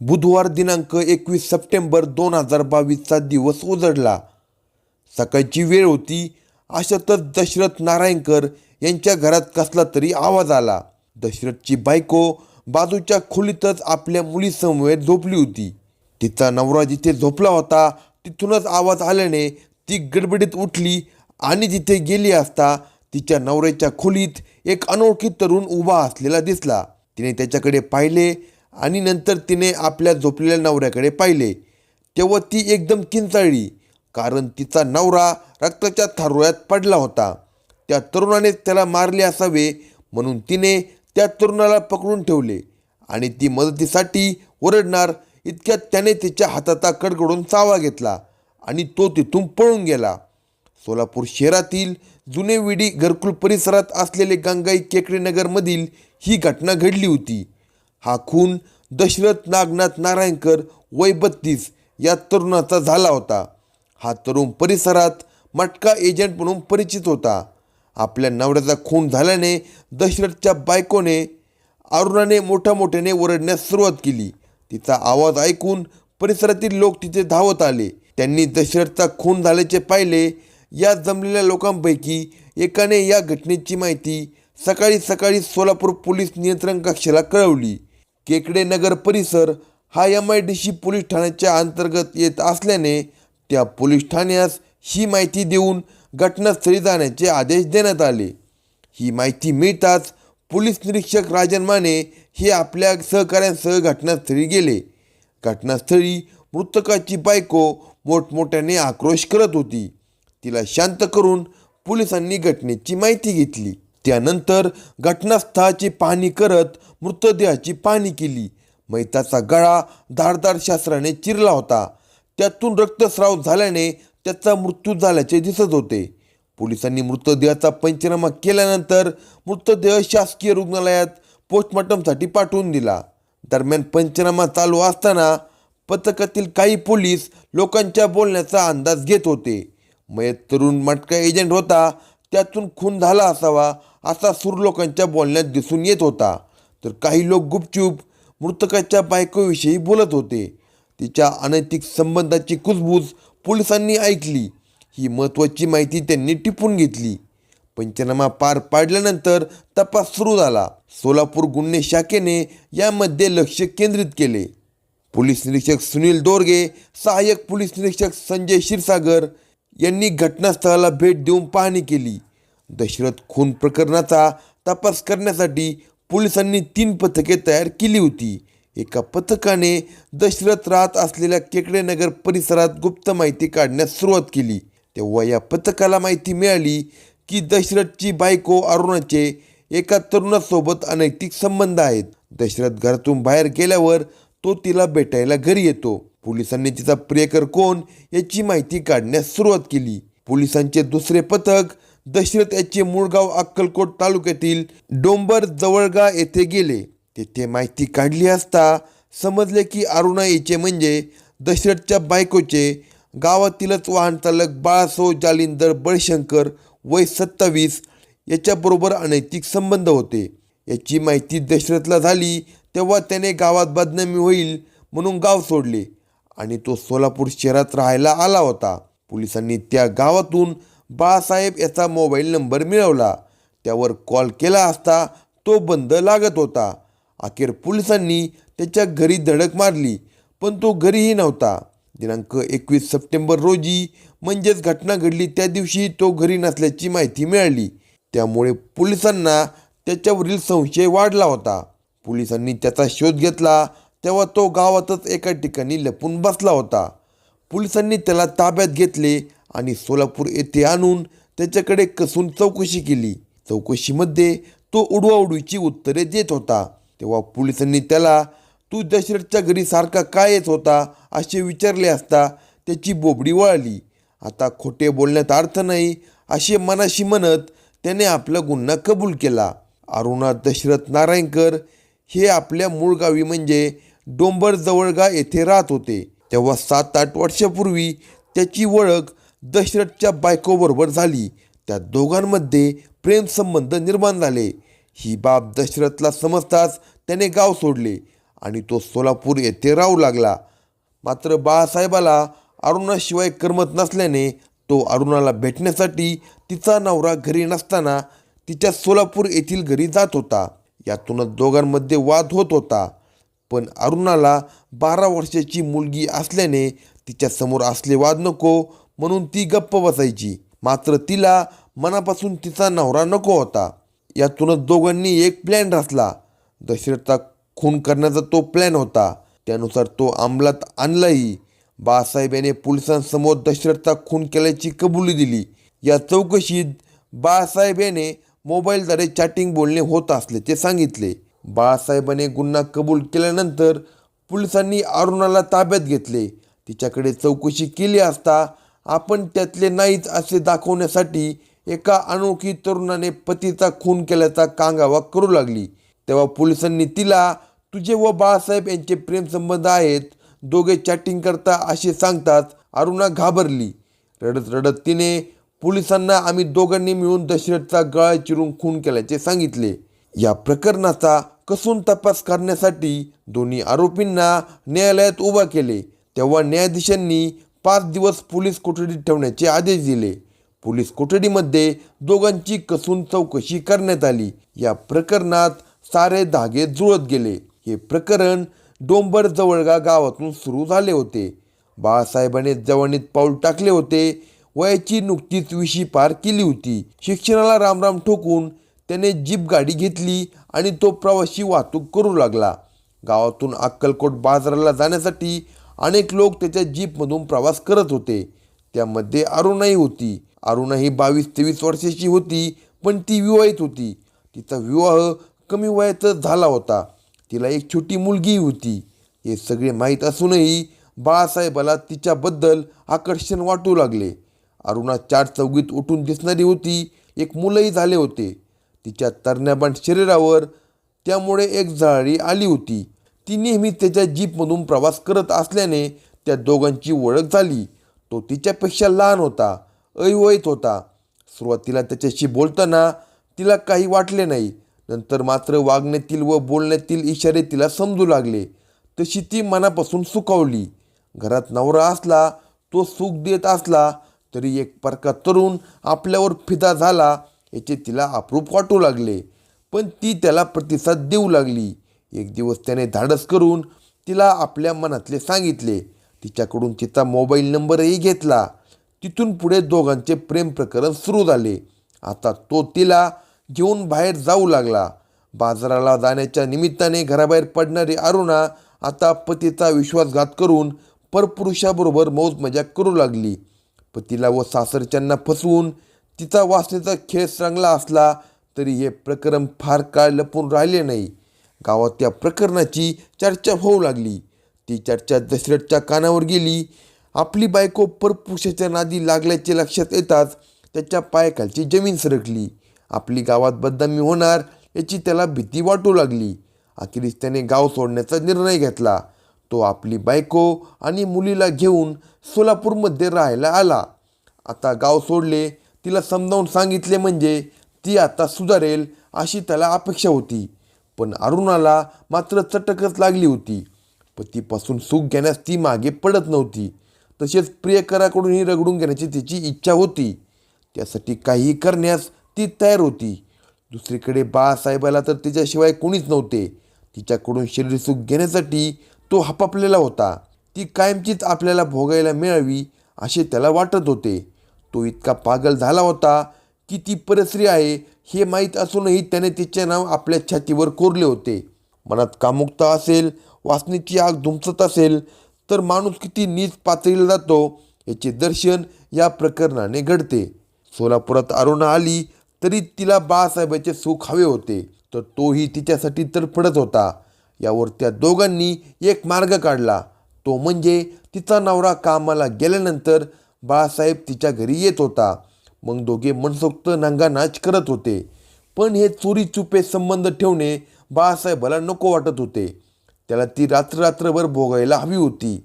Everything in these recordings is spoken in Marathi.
बुधवार दिनांक एकवीस सप्टेंबर दोन हजार बावीसचा दिवस उजडला. सकाळची वेळ होती. अशातच दशरथ नारायणकर यांच्या घरात कसला तरी आवाज आला. दशरथची बायको बाजूच्या खोलीतच आपल्या मुलीसमवेत झोपली होती. तिचा नवरा जिथे झोपला होता तिथूनच आवाज आल्याने ती गडबडीत उठली आणि तिथे गेली असता तिच्या नवऱ्याच्या खोलीत एक अनोळखी तरुण उभा असलेला दिसला. तिने त्याच्याकडे पाहिले आणि नंतर तिने आपल्या झोपलेल्या नवऱ्याकडे पाहिले. तेव्हा ती एकदम किंचाळली कारण तिचा नवरा रक्ताच्या थारोळ्यात पडला होता. त्या तरुणाने त्याला मारले असावे म्हणून तिने त्या तरुणाला पकडून ठेवले आणि ती मदतीसाठी ओरडणार इतक्यात त्याने तिच्या हाताचा कडकडून चावा घेतला आणि तो तिथून पळून गेला. सोलापूर शहरातील जुने विडी घरकुल परिसरात असलेले गंगाई केकडेनगरमधील ही घटना घडली होती. हा खून दशरथ नागनाथ नारायणकर वय बत्तीस या तरुणाचा झाला होता. हा तरुण परिसरात मटका एजंट म्हणून परिचित होता. आपल्या नवऱ्याचा खून झाल्याने दशरथच्या बायकोने अरुणाने मोठ्या मोठ्याने ओरडण्यास सुरुवात केली. तिचा आवाज ऐकून परिसरातील लोक तिथे धावत आले. त्यांनी दशरथचा खून झाल्याचे पाहिले. या जमलेल्या लोकांपैकी एकाने या घटनेची माहिती सकाळी सकाळी सोलापूर पोलीस नियंत्रण कक्षाला कळवली. केकडे नगर परिसर हा M I D C police ठाण्याच्या अंतर्गत येत असल्याने त्या पोलीस ठाण्यास ही माहिती देऊन घटनास्थळी जाण्याचे आदेश देण्यात आले. ही माहिती मिळताच पोलीस निरीक्षक राजन माने हे आपल्या सहकाऱ्यांसह घटनास्थळी गेले. घटनास्थळी मृतकाची बायको मोठमोठ्याने आक्रोश करत होती. तिला शांत करून पोलिसांनी घटनेची माहिती घेतली. त्यानंतर घटनास्थळाची पाहणी करत मृतदेहाची पाहणी केली. मैताचा गळा धारदार शास्त्राने चिरला होता. त्यातून रक्तस्राव झाल्याने त्याचा मृत्यू झाल्याचे दिसत होते. पोलिसांनी मृतदेहाचा पंचनामा केल्यानंतर मृतदेह शासकीय रुग्णालयात पोस्टमॉर्टमसाठी पाठवून दिला. दरम्यान पंचनामा चालू असताना पथकातील काही पोलीस लोकांच्या बोलण्याचा अंदाज घेत होते. मयत तरुण मटका एजंट होता. त्यातून खून झाला असावा असा सूर लोकांच्या बोलण्यात दिसून येत होता. तर काही लोक गुपचूप मृतकाच्या बायकोविषयी बोलत होते. तिच्या अनैतिक संबंधाची कुजबूज पोलिसांनी ऐकली. ही महत्त्वाची माहिती त्यांनी टिपून घेतली. पंचनामा पार पाडल्यानंतर तपास सुरू झाला. सोलापूर गुन्हे शाखेने यामध्ये लक्ष केंद्रित केले. पोलीस निरीक्षक सुनील दोरगे सहाय्यक पोलीस निरीक्षक संजय क्षीरसागर यांनी घटनास्थळाला भेट देऊन पाहणी केली. दशरथ खून प्रकरणाचा तपास करण्यासाठी पोलिसांनी तीन पथके तयार केली होती. एका पथकाने दशरथ राहत असलेल्या केकडेनगर परिसरात गुप्त माहिती काढण्यास सुरुवात केली. तेव्हा या पथकाला माहिती मिळाली की दशरथची बायको अरुणाचे एका तरुणासोबत अनैतिक संबंध आहेत. दशरथ घरातून बाहेर गेल्यावर तो तिला भेटायला घरी येतो. पोलिसांनी तिचा प्रियकर कोण याची माहिती काढण्यास सुरुवात केली. पोलिसांचे दुसरे पथक दशरथ याचे मूळगाव अक्कलकोट तालुक्यातील डोंबर जवळगा येथे गेले. तेथे माहिती काढली असता समजले की अरुणा याचे म्हणजे दशरथच्या बायकोचे गावातीलच वाहन चालक बाळासो जालिंदर बळशंकर वय सत्तावीस याच्याबरोबर अनैतिक संबंध होते. याची माहिती दशरथला झाली तेव्हा त्याने गावात बदनामी होईल म्हणून गाव सोडले आणि तो सोलापूर शहरात राहायला आला होता. पोलिसांनी त्या गावातून बाळासाहेब याचा मोबाईल नंबर मिळवला. त्यावर कॉल केला असता तो बंद लागत होता. अखेर पोलिसांनी त्याच्या घरी धडक मारली पण तो घरीही नव्हता. दिनांक एकवीस सप्टेंबर रोजी म्हणजेच घटना घडली त्या दिवशी तो घरी नसल्याची माहिती मिळाली. त्यामुळे पोलिसांना त्याच्यावरील संशय वाढला होता. पोलिसांनी त्याचा शोध घेतला तेव्हा तो गावातच एका ठिकाणी लपून बसला होता. पोलिसांनी त्याला ताब्यात घेतले आणि सोलापूर येथे आणून त्याच्याकडे कसून चौकशी केली. चौकशीमध्ये तो उडवाउडवीची उत्तरे देत होता. तेव्हा पोलिसांनी त्याला तू दशरथच्या घरी सारखा काय येत होता? असे विचारले असता त्याची बोबडी वळाली. आता खोटे बोलण्यात अर्थ नाही असे मनाशी म्हणत त्याने आपला गुन्हा कबूल केला. अरुणा दशरथ नारायणकर हे आपल्या मूळ गावी म्हणजे डोंबर जवळगा येथे राहत होते. तेव्हा सात आठ वर्षापूर्वी त्याची ओळख दशरथच्या बायकोबरोबर झाली. त्या दोघांमध्ये प्रेमसंबंध निर्माण झाले. ही बाब दशरथला समजताच त्याने गाव सोडले आणि तो सोलापूर येथे राहू लागला. मात्र बाळासाहेबाला अरुणाशिवाय करमत नसल्याने तो अरुणाला भेटण्यासाठी तिचा नवरा घरी नसताना तिच्या सोलापूर येथील घरी जात होता. यातूनच दोघांमध्ये वाद होत होता. पण अरुणाला बारा वर्षाची मुलगी असल्याने तिच्यासमोर असले वाद नको म्हणून ती गप्प बसायची. मात्र तिला मनापासून तिचा नवरा नको होता. यातूनच दोघांनी एक प्लॅन रचला. दशरथचा खून करण्याचा तो प्लॅन होता. त्यानुसार तो अंमलात आणलाही. बाळासाहेब याने पोलिसांसमोर दशरथचा खून केल्याची कबुली दिली. या चौकशीत बाळासाहेब याने मोबाईलद्वारे चॅटिंग बोलणे होत असल्याचे सांगितले. बाळासाहेबाने गुन्हा कबूल केल्यानंतर पोलिसांनी अरुणाला ताब्यात घेतले. तिच्याकडे चौकशी केली असता आपण त्यातले नाहीत असे दाखवण्यासाठी एका अनोळखी तरुणाने पतीचा खून केल्याचा कांगावा करू लागली. तेव्हा पोलिसांनी तिला तुझे व बाळासाहेब यांचे प्रेमसंबंध आहेत. दोघे चॅटिंग करता असे सांगताच अरुणा घाबरली. रडत रडत तिने पोलिसांना आम्ही दोघांनी मिळून दशरथचा गळा चिरून खून केल्याचे सांगितले. या प्रकरणाचा कसून तपास करण्यासाठी दोन्ही आरोपींना न्यायालयात उभा केले. तेव्हा न्यायाधीशांनी पाच दिवस पोलीस कोठडीत ठेवण्याचे आदेश दिले. पोलीस कोठडीमध्ये दोघांची कसून चौकशी करण्यात आली. या प्रकरणात सारे धागे जुळत गेले. हे प्रकरण डोंबर जवळगा गावातून सुरू झाले होते. बाळासाहेबाने जवानीत पाऊल टाकले होते. वयाची नुकतीच विशी पार केली होती. शिक्षणाला रामराम ठोकून त्याने जीप गाडी घेतली आणि तो प्रवासी वाहतूक करू लागला. गावातून अक्कलकोट बाजाराला जाण्यासाठी अनेक लोक त्याच्या जीपमधून प्रवास करत होते. त्यामध्ये अरुणाही होती. अरुणा ही बावीस तेवीस वर्षाची होती पण ती विवाहित होती. तिचा विवाह कमी वयातच झाला होता. तिला एक छोटी मुलगी होती. हे सगळे माहीत असूनही बाळासाहेबाला तिच्याबद्दल आकर्षण वाटू लागले. अरुणा चार चौघीत उठून दिसणारी होती. एक मुलंही झाले होते. तिच्या तरण्याबाण शरीरावर त्यामुळे एक जाळी आली होती. ती नेहमी त्याच्या जीपमधून प्रवास करत असल्याने त्या दोघांची ओळख झाली. तो तिच्यापेक्षा लहान होता अविवाहित होता. सुरुवातीला त्याच्याशी बोलताना तिला काही वाटले नाही. नंतर मात्र वागण्यातील व बोलण्यातील इशारे तिला समजू लागले. तशी ती मनापासून सुखावली. घरात नवरा असला तो सुख देत असला तरी एक परका तरुण आपल्यावर फिदा झाला याचे तिला अप्रूप वाटू लागले. पण ती त्याला प्रतिसाद देऊ लागली. एक दिवस त्याने धाडस करून तिला आपल्या मनातले सांगितले. तिच्याकडून तिचा मोबाईल नंबरही घेतला. तिथून पुढे दोघांचे प्रेम प्रकरण सुरू झाले. आता तो तिला घेऊन बाहेर जाऊ लागला. बाजाराला जाण्याच्या निमित्ताने घराबाहेर पडणारी अरुणा आता पतीचा विश्वासघात करून परपुरुषाबरोबर मौज मजा करू लागली. पतीला व सासरच्यांना फसवून तिचा वासनेचा खेळ चांगला असला तरी हे प्रकरण फार काळ लपून राहिले नाही. गावात त्या प्रकरणाची चर्चा होऊ लागली. ती चर्चा दशरथच्या कानावर गेली. आपली बायको परपुरुषाच्या नादी लागल्याचे लक्षात येताच त्याच्या पायाखालची जमीन सरकली. आपली गावात बदनामी होणार याची त्याला भीती वाटू लागली. अखेरीस त्याने गाव सोडण्याचा निर्णय घेतला. तो आपली बायको आणि मुलीला घेऊन सोलापूरमध्ये राहायला आला. आता गाव सोडले तिला समजावून सांगितले म्हणजे ती आता सुधारेल अशी त्याला अपेक्षा होती. पण अरुणाला मात्र चटकच लागली होती. पतीपासून सुख घेण्यास ती मागे पडत नव्हती. तसेच प्रियकराकडूनही रगडून घेण्याची तिची इच्छा होती. त्यासाठी काहीही करण्यास ती तयार होती. दुसरीकडे बाळासाहेबाला तर तिच्याशिवाय कोणीच नव्हते. तिच्याकडून शरीरसुख घेण्यासाठी तो हपापलेला होता. ती कायमचीच आपल्याला भोगायला मिळावी असे त्याला वाटत होते. तो इतका पागल झाला होता की ती परस्त्री आहे हे माहीत असूनही त्याने तिचे नाव आपल्या छातीवर कोरले होते. मनात कामुकता असेल वासनेची आग धुमसत असेल तर माणूस किती नीच पातळीला जातो याचे दर्शन या प्रकरणाने घडते. सोलापुरात अरुणा आली तरी तिला बाळासाहेबाचे सुख हवे होते तर तोही तिच्यासाठी तडफडत होता. यावर त्या दोघांनी एक मार्ग काढला. तो म्हणजे तिचा नवरा कामाला गेल्यानंतर बाळासाहेब तिच्या घरी येत होता. मग दोघे मनसोक्त नांगानाच करत होते. पण हे चोरी चुपे संबंध ठेवणे बाळासाहेबाला नको वाटत होते. त्याला ती रात्र रात्रभर भोगायला हवी होती.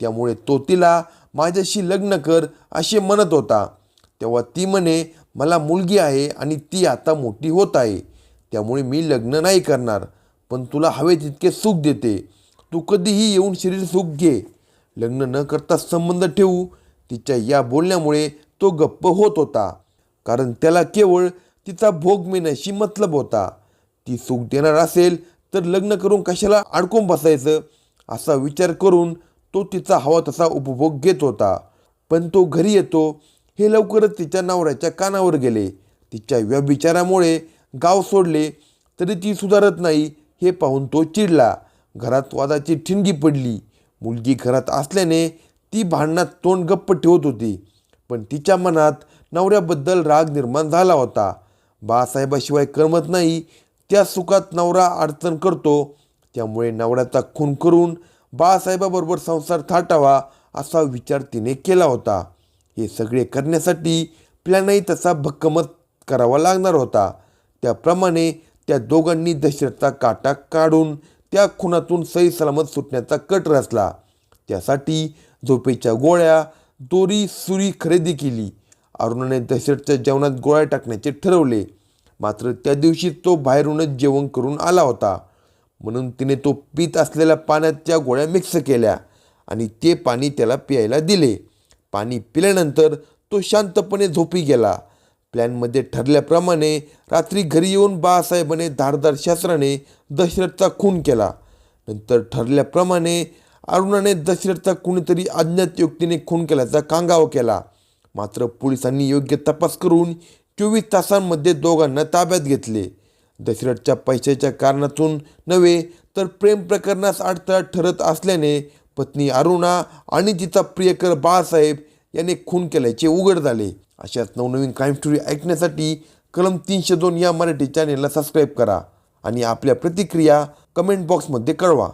त्यामुळे तो तिला माझ्याशी लग्न कर असे म्हणत होता. तेव्हा ती म्हणे मला मुलगी आहे आणि ती आता मोठी होत आहे. त्यामुळे मी लग्न नाही करणार. पण तुला हवे तितके सुख देते. तू कधीही येऊन शरीर सुख घे. लग्न न करता संबंध ठेवू. तिच्या या बोलण्यामुळे तो गप्प होत होता. कारण त्याला केवळ तिचा भोग मिळण्याशी मतलब होता. ती सुख देणार असेल तर लग्न करून कशाला अडकून बसायचं? असा विचार करून तो तिचा हवा तसा उपभोग घेत होता. पण तो घरी येतो. हे लवकरच तिच्या नवऱ्याच्या कानावर गेले. तिच्या व्यभिचारामुळे गाव सोडले. तरी ती सुधारत नाही. हे पाहून तो चिडला. घरात वादाची ठिणगी पडली. मुलगी घरात असल्याने ती भांडणात तोंड गप्प ठेवत होती. पण तिच्या मनात नवऱ्याबद्दल राग निर्माण झाला होता. बाळासाहेबाशिवाय करमत नाही. त्या सुखात नवरा अडचण करतो. त्यामुळे नवऱ्याचा खून करून बाळासाहेबाबरोबर संसार थाटावा असा विचार तिने केला होता. हे सगळे करण्यासाठी प्लॅनही तसा भक्कमत करावा लागणार होता. त्याप्रमाणे त्या दोघांनी दशरथचा काटा काढून त्या खुनातून सही सलामत सुटण्याचा कट रचला. त्यासाठी झोपेच्या गोळ्या दोरी सुरी खरेदी केली. अरुणाने दशरथच्या जेवणात गोळ्या टाकण्याचे ठरवले. मात्र त्या दिवशी तो बाहेरूनच जेवण करून आला होता. म्हणून तिने तो पीत असलेल्या पाण्यात त्या गोळ्या मिक्स केल्या आणि ते पाणी त्याला प्यायला दिले. पाणी पिल्यानंतर तो शांतपणे झोपी गेला. प्लॅनमध्ये ठरल्याप्रमाणे रात्री घरी येऊन बाळासाहेबाने धारदार शास्त्राने दशरथचा खून केला. नंतर ठरल्याप्रमाणे अरुणाने दशरथचा कुणीतरी अज्ञात युक्तीने खून केल्याचा कांगावा केला. मात्र पोलिसांनी योग्य तपास करून चोवीस तासांमध्ये दोघांना ताब्यात घेतले. दशरथच्या पैशाच्या कारणातून नव्हे तर प्रेम प्रकरणास अडथळा ठरत असल्याने पत्नी अरुणा आणि तिचा प्रियकर बाळासाहेब याने खून केल्याचे उघड झाले. अशाच नवनवीन क्राईम स्टोरी ऐकण्यासाठी कलम तीनशे दोन या मराठी चॅनेलला सबस्क्राईब करा आणि आपल्या प्रतिक्रिया कमेंट बॉक्समध्ये कळवा.